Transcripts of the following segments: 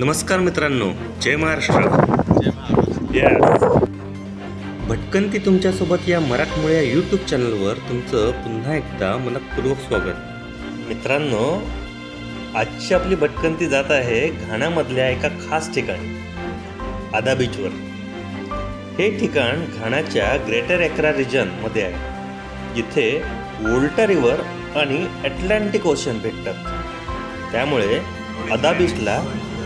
नमस्कार मित्रांनो जय महाराष्ट्र. Yes. भटकंती तुमच्यासोबत या मराठमोळ्या या यूट्यूब चॅनलवर तुमचं पुन्हा एकदा मनपूर्वक स्वागत. मित्रांनो आजची आपली भटकंती जात आहे घाण्यामधल्या एका खास ठिकाणी आदा बीचवर हे ठिकाण घाण्याच्या ग्रेटर एक्रा रिजनमध्ये आहे जिथे वोल्टा रिव्हर आणि अटलांटिक ओशन भेटतात. त्यामुळे अदा बीचला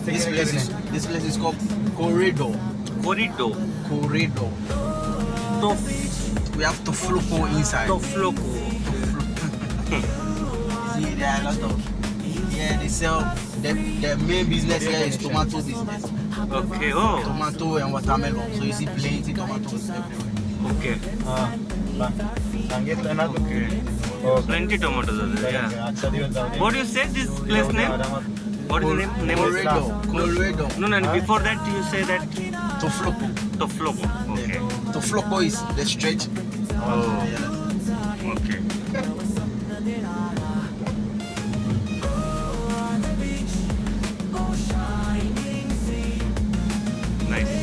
This place, is, this place is called Corrido. Corrido. Corrido. Tof. We have Tofloco inside. Tofloco. See, there are a lot of. Yeah, they sell. The, the main business here is tomato business. Okay, oh. Tomato and watermelon. So you see plenty tomatoes everywhere. Okay. Uh, okay. Plenty tomatoes there, yeah. What do you say this place name? What is the name? name is- No, No, no, before that you say that Toflopo. Toflobo. Okay. Toflopo is the stretch. Oh. Okay. Nice.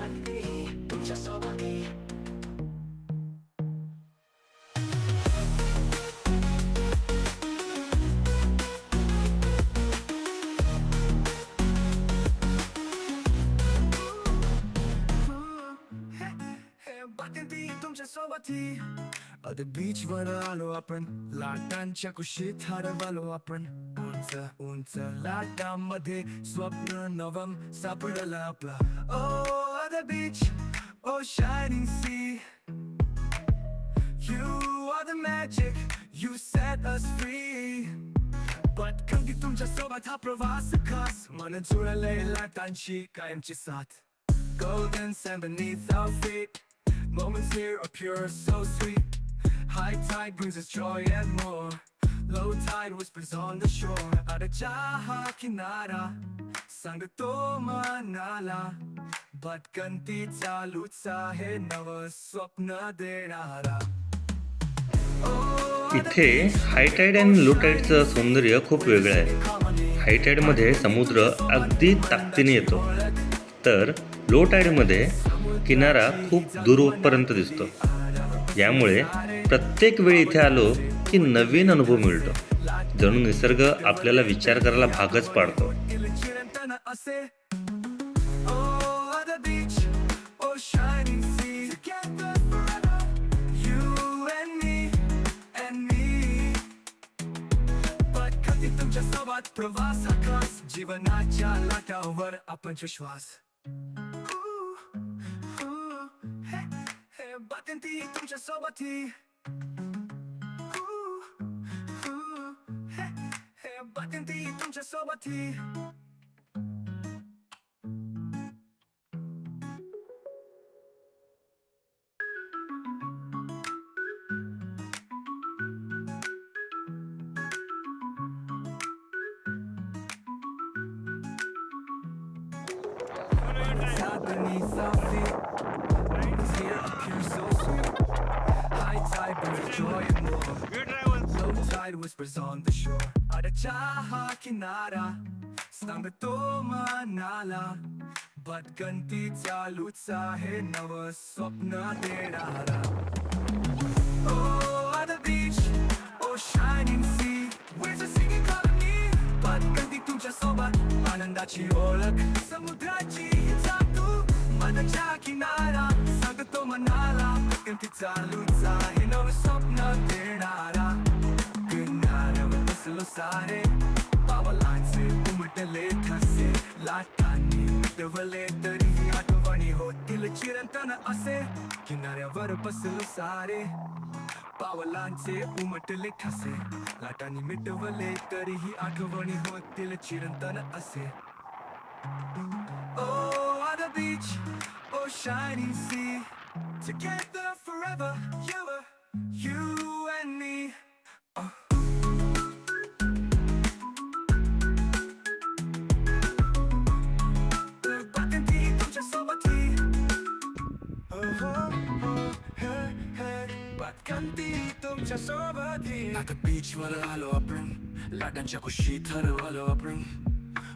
सोबती। अद beach वर आलो आपण लाटांच्या कुशीत हरवलो आपण. उंच उंच लाटांमध्ये स्वप्न नवम सापडलं आपलं. ओ the beach oh shining sea You are the magic, you set us free. But कंदी तुमच्यासोबत हा प्रवास खास? मन जुळले लाटांची कायमची साथ. Golden sand beneath our feet. Moments here are pure, so sweet High tide brings us joy and more Low tide whispers on the shore Adacha ha kinara सांगतो मनाला भटकंती चालूच आहे नव स्वप्न देणारा इथे हायटाईड आणि लो टाईडचं सौंदर्य खूप वेगळं आहे हायटाईडमध्ये समुद्र अगदी ताकदीने येतो तर लो टाईडमध्ये किनारा खूप दूरपर्यंत दिसतो. यामुळे प्रत्येक वेळी इथे आलो की नवीन अनुभव मिळतो. जणू निसर्ग आपल्याला विचार करायला भागच पाडतो. तुमच्यासोबत प्रवास आकाश जीवनाच्या लाटावर आपण श्वास हे बातें ती तुमच्या सोबती हे बातें ती तुमच्या सोबती beneath our feet. Here appears so sweet. High tide brings joy and more. Low tide whispers on the shore. आडच्या हा किनारा सांगतो मनाला भटकंती चालूच आहे नव स्वप्न देणारा Oh, at the beach, oh shining sea, where's the singing colony? भटकंती तुमच्या सोबत आनंदाची ओळख समुद्राची जादू मनाच्या किनारा सांगतो मनाला भटकंती चालूच आहे नव स्वप्न देणारा. किनाऱ्यावर बसलो सारे पावलांचे उमटले ठसे लाटांनी मिटवले तरी आठवणी होतील चिरंतन असे. किनाऱ्यावर बसलो सारे पावलांचे उमटले ठसे लाटांनी मिटवले तरीही आठवणी होतील चिरंतन असे. beach, oh shining sea, together forever, you, you and me. भटकंती तुमच्या सोबती भटकंती तुमच्या सोबती आता बीच वर आलो आपण लाटांच्या कुशीत हरवलो आपण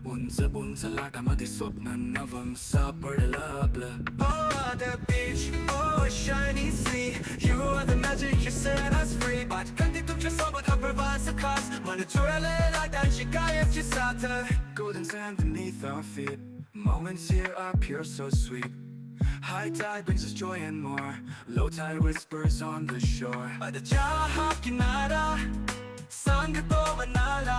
उंच उंच लाटामध्ये स्वप्न नवम सापडलं आपलं Oh, the beach, oh, shiny sea You are the magic, you set us free भटकंती तुमच्या सोबत हा प्रवास खास मन चुरले लाटांची कायमची साथ Golden sand beneath our feet Moments here are pure, so sweet High tide brings us joy and more. Low tide whispers on the shore. आजच्या हा किनारा सांगतो मनाला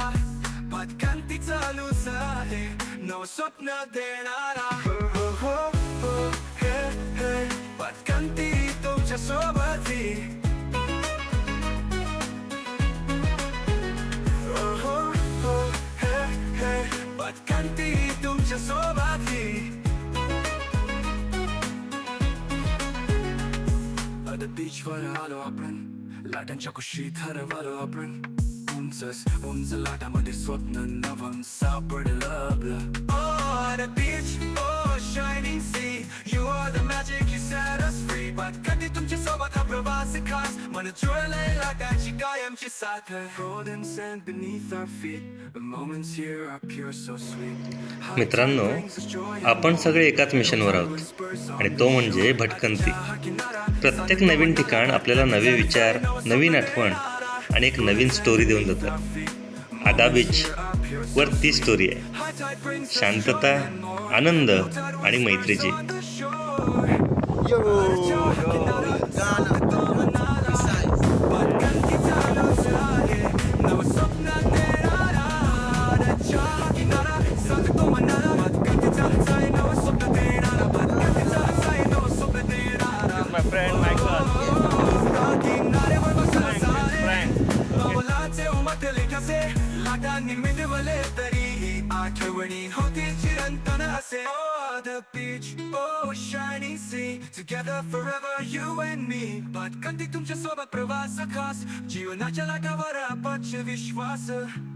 भटकंती चालूच आहे. नव स्वप्न देणारा. हो, हो, हो, हे, हे. भटकंती तुमच्या सोबती. हो, तुमच्या सोबती. At the वर आलो आपण. लाटांच्या कुशीत हरवलो आपण. उंचच उंच लाटामध्ये स्वप्न नवं सापडलं Oh, at the beach, oh, shining sea You are the magic, you set us free But कधी तुमच्यासोबत हा प्रवास खास मन चुरले लाटांची कायमची साथ Golden sand beneath our feet The moments here are pure, so sweet मित्रांनो, आपण सगळे एकाच मिशनवर आहोत आणि तो म्हणजे भटकंती प्रत्येक नवीन ठिकाण आपल्याला नवे विचार नवीन आठवण आणि एक नवीन स्टोरी देऊन जातं आदा बीच वर ती स्टोरी आहे. शांतता आनंद आणि मैत्रीची. कसे? ठसे लाटांनी मिटवले तरीही आठवणी होती चिरंतन असे. Oh, the beach, oh, shiny sea. Together forever, you and me. भटकंती तुमच्यासोबत प्रवास खास. जीवनाच्या लाटावर आपच विश्वास.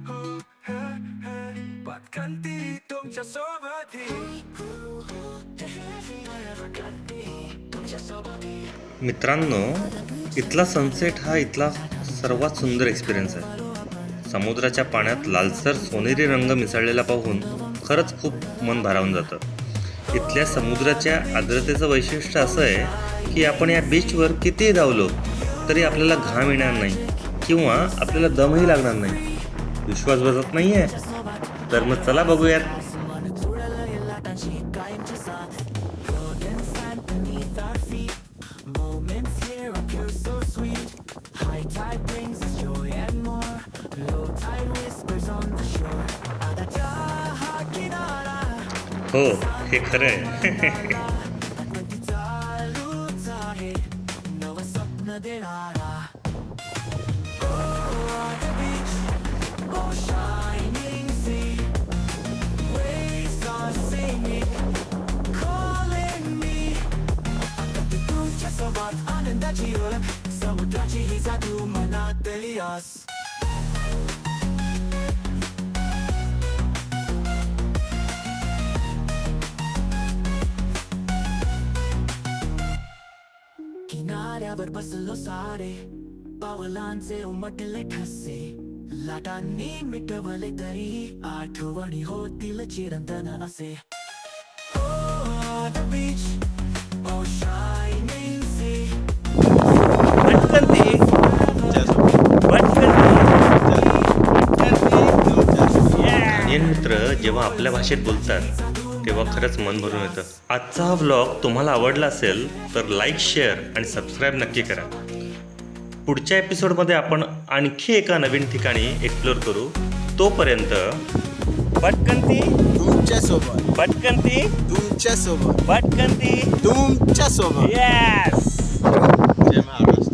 हो, हे, हे. भटकंती तुमच्या सोबती मित्रांनो इथला सनसेट हा इथला सर्वात सुंदर एक्सपिरियन्स आहे. समुद्राच्या पाण्यात लालसर सोनेरी रंग मिसळलेला पाहून खरंच खूप मन भारावून जातं. इथल्या समुद्राच्या आर्द्रतेचं वैशिष्ट्य असं आहे की आपण या बीचवर कितीही धावलो तरी आपल्याला घाम येणार नाही किंवा आपल्याला दमही लागणार नाही. विश्वास बसत नाही आहे तर मग चला बघूयात. हो हे खरं आहे. आनंदाची ओळख समुद्राची ही जादू मनातली आस. किनाऱ्यावर बसलो सारे. पावलांचे उमटले ठसे. लाटांनी मिटवले तरी आठवणी होतील चिरंतन असे. Oh, मित्र जेव्हा आपल्या भाषेत बोलतात तेव्हा खरंच मन भरून येतं. आजचा हा व्लॉग तुम्हाला आवडला असेल तर लाईक शेअर आणि सबस्क्राईब नक्की करा. पुढच्या एपिसोडमध्ये आपण आणखी एका नवीन ठिकाणी एक्सप्लोर करू. तोपर्यंत भटकंती तुमच्यासोबत. भटकंती तुमच्यासोबत. भटकंती. तुमच्यासोबत. येस जय महाराष्ट्र